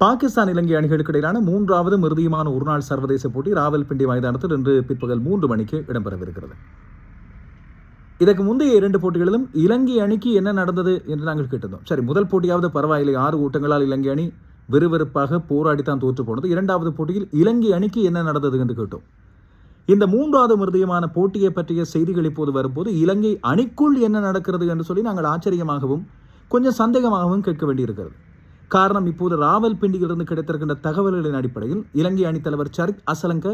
பாகிஸ்தான் இலங்கை அணிகளுக்கு இடையிலான மூன்றாவது மிருதியுமான ஒருநாள் சர்வதேச போட்டி ராவல்பிண்டி மைதானத்தில் இன்று பிற்பகல் மூன்று மணிக்கு இடம்பெறவிருக்கிறது. இதற்கு முந்தைய இரண்டு போட்டிகளிலும் இலங்கை அணிக்கு என்ன நடந்தது என்று நாங்கள் கேட்டிருந்தோம். சரி முதல் போட்டியாவது பரவாயில்லை ஆறு ஓட்டங்களால் இலங்கை அணி விறுவிறுப்பாக போராடித்தான் தோற்று போனது இரண்டாவது போட்டியில் இலங்கை அணிக்கு என்ன நடந்தது என்று கேட்டோம். இந்த மூன்றாவது மிருதியமான போட்டியை பற்றிய செய்திகள் இப்போது வரும்போது இலங்கை அணிக்குள் என்ன நடக்கிறது என்று சொல்லி நாங்கள் ஆச்சரியமாகவும் கொஞ்சம் சந்தேகமாகவும் கேட்க வேண்டியிருக்கிறது. காரணம் இப்போது ராவல்பிண்டியிலிருந்து கிடைத்திருக்கின்ற தகவல்களின் அடிப்படையில் இலங்கை அணித்தலைவர் சரித் அசலங்க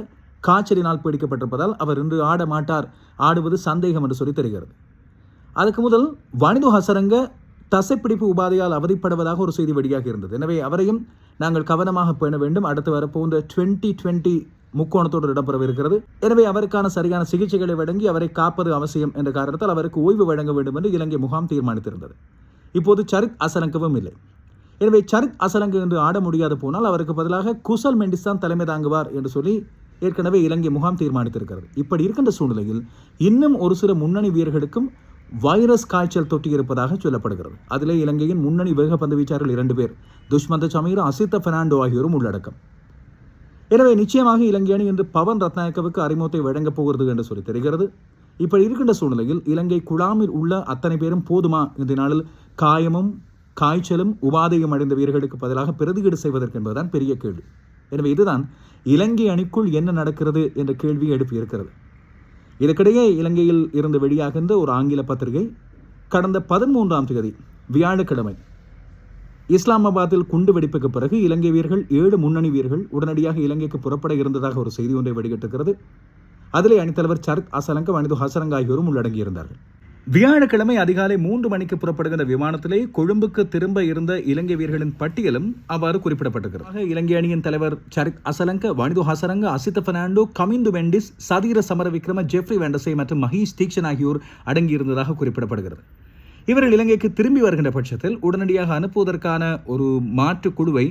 காய்ச்சலினால் பீடிக்கப்பட்டிருப்பதால் அவர் இன்று ஆட மாட்டார் ஆடுவது சந்தேகம் என்று சொல்லி தெரிகிறது. அதுக்கு முதல் வனிது ஹசரங்க தசைப்பிடிப்பு உபாதையால் அவதிப்படுவதாக ஒரு செய்தி வெளியாக இருந்தது. எனவே அவரையும் நாங்கள் கவனமாக பேண வேண்டும். அடுத்து வரப்போன்ற டுவெண்ட்டி டுவெண்ட்டி முக்கோணத்தோடு இடம்பெறவிருக்கிறது. எனவே அவருக்கான சரியான சிகிச்சைகளை வழங்கி அவரை காப்பது அவசியம் என்ற காரணத்தால் அவருக்கு ஓய்வு வழங்க வேண்டும் என்று இலங்கை முகாம் தீர்மானித்திருந்தது. இப்போது சரித் அசரங்கவும் இல்லை எனவே சரித் அசலங்கு என்று ஆட முடியாது போனால் அவருக்கு பதிலாக குசல் மெண்டிஸ் தான் தலைமை தாங்குவார் என்று சொல்லி ஏற்கனவே இலங்கை முகாம் தீர்மானித்திருக்கிறது. இப்படி இருக்கின்ற சூழ்நிலையில் இன்னும் ஒரு சில முன்னணி வீரர்களுக்கும் வைரஸ் காய்ச்சல் தொட்டி இருப்பதாக சொல்லப்படுகிறது. அதிலே இலங்கையின் முன்னணி வேகப்பந்து வீச்சார்கள் இரண்டு பேர் துஷ்மந்த சமீர் அசித்த பெர்னாண்டோ ஆகியோரும் உள்ளடக்கம். எனவே நிச்சயமாக இலங்கை அணி இன்று பவன் ரத்நாயக்கவுக்கு அறிமுகத்தை வழங்கப் போகிறது என்று சொல்லி தெரிகிறது. இப்படி இருக்கின்ற சூழ்நிலையில் இலங்கை குழாமில் உள்ள அத்தனை பேரும் போதுமா? இந்த நாளில் காயமும் காய்ச்சலும் உபாதையும் அடைந்த வீரர்களுக்கு பதிலாக பிரதியீடு செய்வதற்கு என்பதுதான் பெரிய கேள்வி. எனவே இதுதான் இலங்கை அணிக்குள் என்ன நடக்கிறது என்ற கேள்வி எழுப்பியிருக்கிறது இதற்கிடையே இலங்கையில் இருந்து வெளியாகின்ற ஒரு ஆங்கில பத்திரிகை கடந்த பதிமூன்றாம் தேதி வியாழக்கிழமை இஸ்லாமாபாத்தில் குண்டு வெடிப்புக்கு பிறகு இலங்கை வீரர்கள் ஏழு முன்னணி வீரர்கள் உடனடியாக இலங்கைக்கு புறப்பட இருந்ததாக ஒரு செய்தி ஒன்றை வெளியிட்டிருக்கிறது. அதிலே அணித்தலைவர் சரத் அசலங்க வனிது ஹசரங்க ஆகியோரும் உள்ளடங்கியிருந்தார்கள். வியாழக்கிழமை அதிகாலை மூன்று மணிக்கு புறப்படுகின்ற விமானத்திலே கொழும்புக்கு திரும்ப இருந்த இலங்கை வீரர்களின் பட்டியலும் அவ்வாறு குறிப்பிடப்பட்டிருக்கிறது. இலங்கை அணியின் தலைவர் சரித் அசலங்க வனிது ஹசரங்க அசித்த பெர்னாண்டோ கமிந்து வெண்டிஸ் சதீர சமர விக்ரம ஜெஃப்ரி வெண்டசை மற்றும் மஹீஷ் தீக்ஷன் ஆகியோர் அடங்கியிருந்ததாக குறிப்பிடப்படுகிறது. இவர்கள் இலங்கைக்கு திரும்பி வருகின்ற பட்சத்தில் உடனடியாக அனுப்புவதற்கான ஒரு மாற்று குழுவை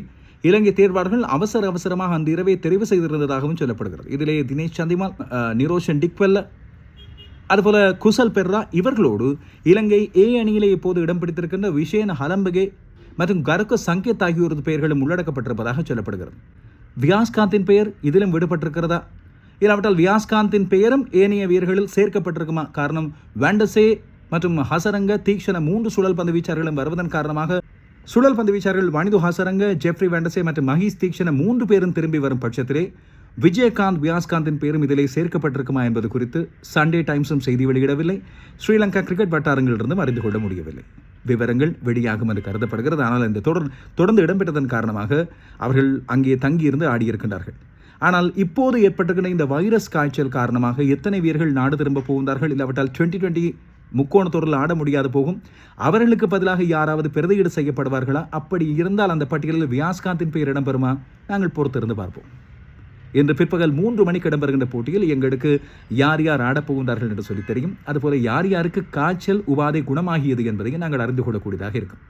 இலங்கை தேர்வாளர்கள் அவசர அவசரமாக அந்த இரவை தெரிவு செய்திருந்ததாகவும் சொல்லப்படுகிறது. இதிலே தினேஷ் சந்திமால் நிரோஷன் டிக்வெல்ல அதுபோல குசல் பெர்ரா இவர்களோடு இலங்கை ஏ அணியிலே இப்போது இடம் பிடித்திருக்கின்ற விஷேன ஹலம்பகே மற்றும் கருக்க சங்கேத் ஆகியோரது பெயர்களும் உள்ளடக்கப்பட்டிருப்பதாக சொல்லப்படுகிறது. வியாஸ்காந்தின் பெயர் இதிலும் விடுபட்டிருக்கிறதா? இல்லாவிட்டால் வியாஸ்காந்தின் பெயரும் ஏனைய வீரர்களில் சேர்க்கப்பட்டிருக்குமா? காரணம் வேண்டசே மற்றும் ஹசரங்க தீக்ஷண மூன்று சுழல் பந்து வீச்சாளர்களும் வருவதன் காரணமாக சுழல் பந்து வீச்சாளர்கள் வனிது ஹசரங்க ஜெஃப்ரி வேண்டசே மற்றும் மஹீஷ் தீக்ஷண மூன்று பேரும் திரும்பி வரும் பட்சத்திலே விஜயகாந்த் வியாஸ்காந்தின் பேரும் இதிலே சேர்க்கப்பட்டிருக்குமா என்பது குறித்து சண்டே டைம்ஸும் செய்தி வெளியிடவில்லை. ஸ்ரீலங்கா கிரிக்கெட் வட்டாரங்களிலிருந்தும் அறிந்து கொள்ள முடியவில்லை. விவரங்கள் வெளியாகும் என்று கருதப்படுகிறது. ஆனால் இந்த தொடர் தொடர்ந்து இடம்பெற்றதன் காரணமாக அவர்கள் அங்கே தங்கியிருந்து ஆடியிருக்கின்றார்கள். ஆனால் இப்போது ஏற்பட்டிருக்கின்ற இந்த வைரஸ் காய்ச்சல் காரணமாக எத்தனை வீரர்கள் நாடு திரும்ப போகின்றார்கள் இல்லாவிட்டால் டுவெண்ட்டி டுவெண்ட்டி முக்கோணத்தொடரில் ஆட முடியாது போகும். அவர்களுக்கு பதிலாக யாராவது பிரதியீடு செய்யப்படுவார்களா? அப்படி இருந்தால் அந்த பட்டியலில் வியாஸ்காந்தின் பெயர் இடம்பெறுமா? நாங்கள் பொறுத்திருந்து பார்ப்போம். இன்று பிற்பகல் மூன்று மணிக்கு இடம்பெறுகின்ற போட்டியில் எங்களுக்கு யார் யார் ஆடப்போகின்றார்கள் என்று சொல்லி தெரியும். அதுபோல யார் யாருக்கு காய்ச்சல் உபாதை குணமாகியது என்பதையும் நாங்கள் அறிந்து கொள்ளக்கூடியதாக இருக்கும்.